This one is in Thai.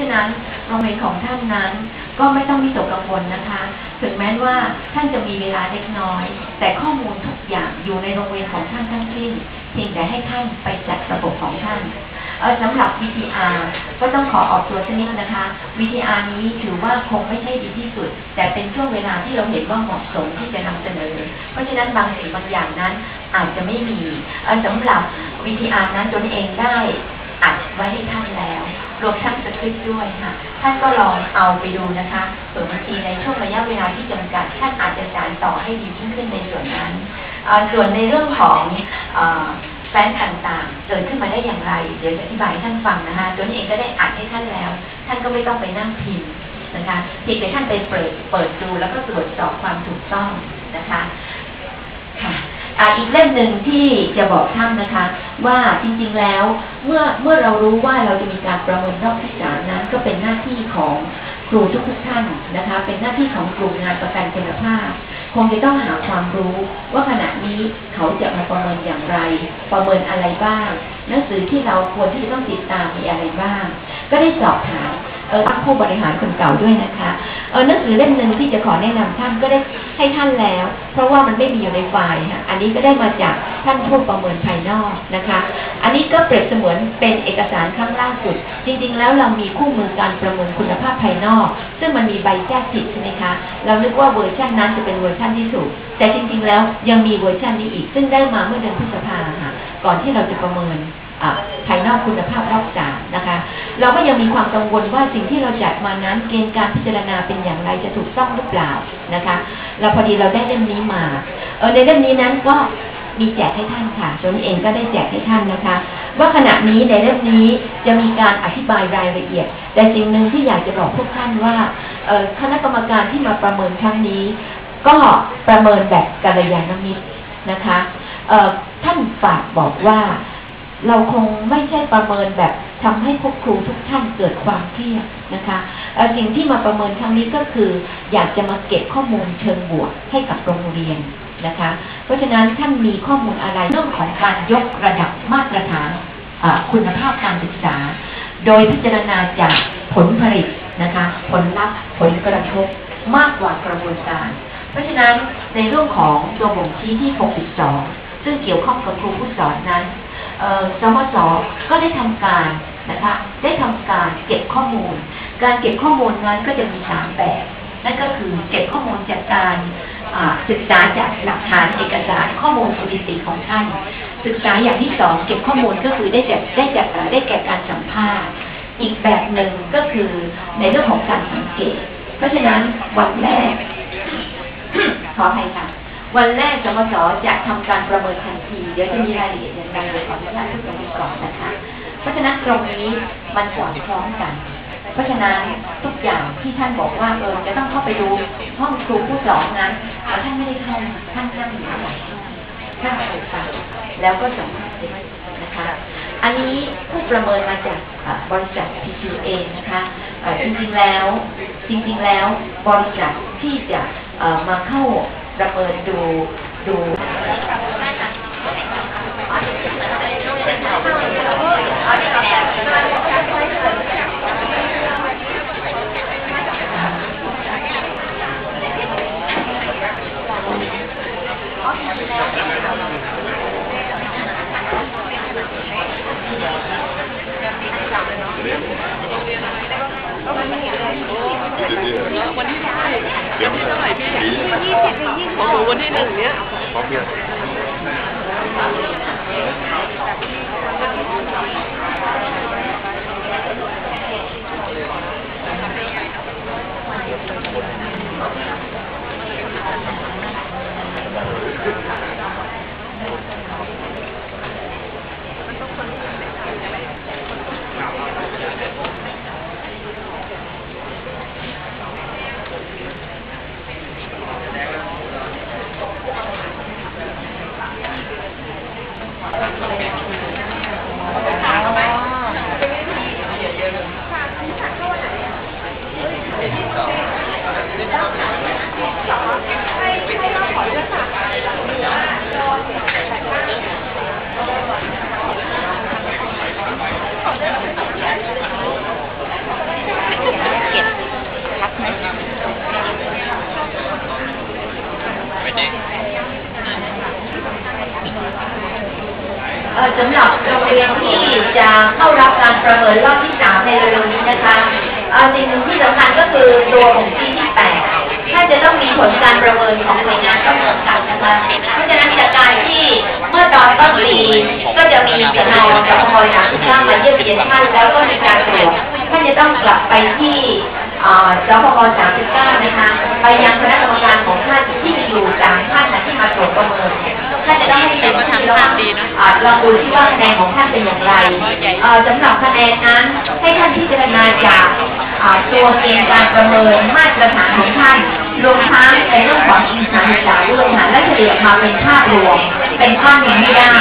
ฉะนั้นโรงเรียนของท่านนั้น ก็ไม่ต้องมีตกกังวลนะคะ ถึงแม้ว่าท่านจะมีเวลาเล็กน้อย แต่ข้อมูลทุกอย่างอยู่ในโรงเรียนของท่านทั้งสิ้นเพียงแต่ให้ท่านไปจัดระบบของท่านเออสำหรับ VTR ก็ต้องขอออกตัวสักนิดนะคะ VTR นี้ถือว่าคงไม่ใช่ดีที่สุด แต่เป็นช่วงเวลาที่เราเห็นว่าเหมาะสมที่จะนำเสนอ เพราะฉะนั้นบางสิ่งบางอย่างนั้นอาจจะไม่มีเอ่อสำหรับ VTR นั้นตนเองได้ อัดไว้ให้ท่านแล้ว รวมทั้งสคริปต์ด้วยค่ะท่านก็ลองเอาไปดูนะคะส่วนบางทีในช่วงระยะเวลาที่จำกัด ท่านอาจจะสานต่อให้ดียิ่งขึ้นในส่วนนั้น ส่วนในเรื่องของอแฟนต่างๆ เกิดขึ้นมาได้อย่างไร เดี๋ยวจะอธิบายให้ท่านฟังนะคะตัวนี้เองก็ได้อัดให้ท่านแล้ว ท่านก็ไม่ต้องไปนั่งพิมพ์นะคะเพียงแต่ท่านไปเปิดเปิดดูแล้วก็ตรวจสอบความถูกต้องนะคะ ออีกเล่มหนึ่งที่จะบอกท่านนะคะ ว่าจริงๆแล้วเมื่อเมื่อเรารู้ว่าเราจะมีการประเมินรอบที่สามนั้น ก็เป็นหน้าที่ของครูทุกๆท่านนะคะ เป็นหน้าที่ของกลุ่มงานประกันคุณภาพ คงจะต้องหาความรู้ว่าขณะนี้เขาจะมาประเมินอย่างไร ประเมินอะไรบ้าง หนังสือที่เราควรที่จะต้องติดตามมีอะไรบ้าง ก็ได้สอบถาม เออท่านผู้บริหารคนเก่าด้วยนะคะเออหนังสือเล่มหนึ่งที่จะขอแนะนำท่านก็ได้ให้ท่านแล้ว เพราะว่ามันไม่มีอยู่ในไฟล์ค่ะอันนี้ก็ได้มาจากท่านผู้ประเมินภายนอกนะคะ อันนี้ก็เปรียบเสมือนเป็นเอกสารครั้งล่าสุด จริง ๆ แล้วเรามีคู่มือการประเมินคุณภาพภายนอก ซึ่งมันมีใบแจ้งผิดใช่ไหมคะเรานึกว่าเวอร์ชันนั้นจะเป็นเวอร์ชันที่ถูกแต่จริง ๆ แล้วยังมีเวอร์ชันนี้อีก ซึ่งได้มาเมื่อเดือนพฤษภาค่ะก่อนที่เราจะประเมิน ภายนอกคุณภาพรอบสามนะคะ เราก็ยังมีความกังวลว่าสิ่งที่เราจัดมานั้นเกณฑ์การพิจารณาเป็นอย่างไรจะถูกต้องหรือเปล่านะคะ เราพอดีเราได้เล่มนี้มาเออในเล่มนี้นั้นก็มีแจกให้ท่านค่ะตนเองก็ได้แจกให้ท่านนะคะ ว่าขณะนี้ในเล่มนี้จะมีการอธิบายรายละเอียด แต่สิ่งหนึ่งที่อยากจะบอกพวกท่านว่าคณะกรรมการที่มาประเมินครั้งนี้ ก็ประเมินแบบกัลยาณมิตรนะคะท่านฝากบอกว่า เราคงไม่ใช่ประเมินแบบทำให้พวกครูทุกท่านเกิดความเครียดนะคะสิ่งที่มาประเมินครั้งนี้ก็คือ อยากจะมาเก็บข้อมูลเชิงบวกให้กับโรงเรียนนะคะ เพราะฉะนั้นท่านมีข้อมูลอะไรเรื่องของการยกระดับมาตรฐานคุณภาพการศึกษา โดยพิจารณาจากผลผลิตนะคะ ผลลัพธ์ผลกระทบมากกว่ากระบวนการ เพราะฉะนั้นในเรื่องของตัวบ่งชี้ที่ 62 ซึ่งเกี่ยวข้องกับครูผู้สอนนั้น สมสก็ได้ทำการนะคะ ได้ทำการเก็บข้อมูล การเก็บข้อมูลนั้นก็จะมีสามแบบ นั่นก็คือเก็บข้อมูลจากการศึกษาจากหลักฐานเอกสารข้อมูลสถิติของท่าน ศึกษาอย่างที่สองเก็บข้อมูลก็คือได้จากได้จากอ่าได้แก่การสัมภาษณ์อีกแบบหนึ่งก็คือในเรื่องของการสังเกต เพราะฉะนั้นวันแรกขออภัยค่ะ วันแรกสมสจะทำการประเมินทันที เดี๋ยวจะมีรายละเอียดอย่ารเดี๋ยวขออนุญาตพูดตรงนี้ก่อนนะคะ เพราะฉะนั้นตรงนี้มันสอดคล้องกัน เพราะฉะนั้นทุกอย่างที่ท่านบอกว่าเออจะต้องเข้าไปดูห้องครูผู้สอนนั้นอ่ท่านไม่ได้เข้าท่านนั่งอยู่ข้างหลังท่านเปิดฟังแล้วก็สัมภาษณ์เด็กนะคะ อันนี้ผู้ประเมินมาจากบริษัท PQA นะคะจริงๆแล้ว จริงๆแล้วบริษัทที่จะมาเข้าประเมินดูดู วันที่เท่าไหร่วันที่เท่าไหร่พี่วันที่สิบถึงยี่สิบของหนูวันที่หนึ่งเนี้ยพร้อมยังให้ให้ เอ่อ สำหรับโรงเรียนที่จะเข้ารับการประเมินรอบที่สามในเร็วๆนี้นะคะสิ่งหนึ่งที่สำคัญก็คือตัวของที่ที่แปดท่าจะต้องมีผลการประเมินของหน่วยงานต้นสังกัดนะคะ เพราะฉะนั้นจากการที่เมื่อตอนต้นปีก็จะมีสนองกับพอย่างที่ข้ามาเยี่ยมเยียนท่านแล้วก็มีการตรวจท่านจะต้องกลับไปที่เอ่อสพก39นะคะ ไปยังคณะกรรมการของท่านที่มีอยู่สามท่านที่มาตรวจประเมินท่านจะต้อง ล้วว่าอ่าลองดูที่ว่าคะแนนของท่านเป็นอย่างไรเอ่อสำหรับคะแนนนั้นให้ท่านพิจารณาจากอ่าตัวเกณฑ์การประเมินมาตรฐานของท่านรวมทั้งในเรื่องของอินทรีย์ศึกษาด้วยค่ะและเฉลี่ยมาเป็นภาพรวม เป็นภาพหนึ่งไม่ได้